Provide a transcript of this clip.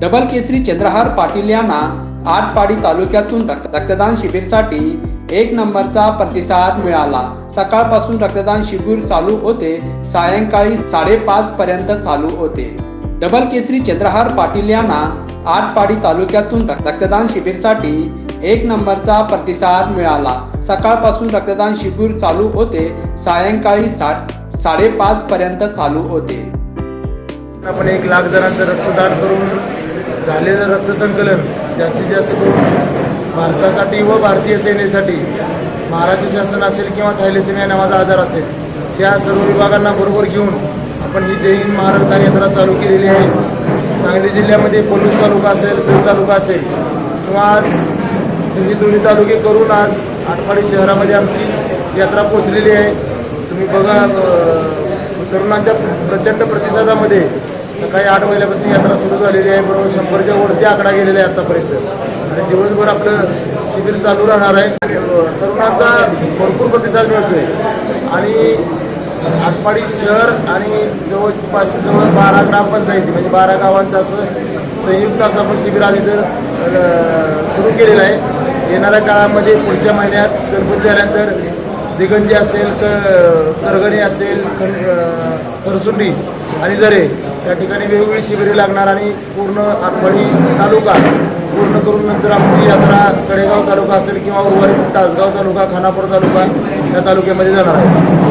Double केसरी चंद्रहार पाटील यांना आटपाडी तालुक्यातून रक्तदान शिबिरसाठी एक नंबरचा प्रतिसाद मिळाला. सकाळपासून रक्तदान शिबिर चालू होते. सायंकाळी साडेपाच पर्यंत चालू होते. डबल केसरी चंद्रहार पाटील यांना आटपाडी तालुक्यातून रक्तदान शिबिरसाठी एक नंबरचा प्रतिसाद मिळाला. सकाळपासून रक्तदान शिबिर चालू होते. सायंकाळी सा साडेपाच पर्यंत चालू होते. आपण एक लाख जणांचं रक्तदान करून झालेलं रक्तसंकलन जास्तीत जास्त करून भारतासाठी व भारतीय सेनेसाठी महाराष्ट्र शासन असेल किंवा थायलेसेमिया नावाचा आजार असेल या सर्व विभागांना बरोबर घेऊन आपण ही जय हिंद महारक्तदान यात्रा चालू केलेली आहे. सांगली जिल्ह्यामध्ये पलूस तालुका असेल जत तालुका असेल किंवा आज हे दोन्ही तालुके करून आज आटपाडी शहरामध्ये आमची यात्रा पोचलेली आहे. तुम्ही बघा तरुणांच्या प्रचंड प्रतिसादामध्ये सकाळी आठ वाजल्यापासून यात्रा सुरू झालेली आहे बरोबर शंभरच्या वरती आकडा गेलेला आहे आतापर्यंत. आणि दिवसभर आपलं शिबिर चालू राहणार आहे. तरुणांचा भरपूर प्रतिसाद मिळतोय. आणि आटपाडी शहर आणि जवळपास जवळ बारा ग्रामपंचायती म्हणजे बारा गावांचं असं संयुक्त असं आपण शिबिर आज इथं सुरू केलेलं आहे. येणाऱ्या काळामध्ये पुढच्या महिन्यात गणपती झाल्यानंतर दिगंजी असेल क करगणी असेल खन खरसुंडी आणि जरे त्या ठिकाणी वेगवेगळी शिबिरे लागणार आणि पूर्ण आठवडी तालुका पूर्ण करून नंतर आमची यात्रा कडेगाव तालुका असेल किंवा उर्वरित तासगाव तालुका खानापूर तालुका या तालुक्यामध्ये जाणार आहे.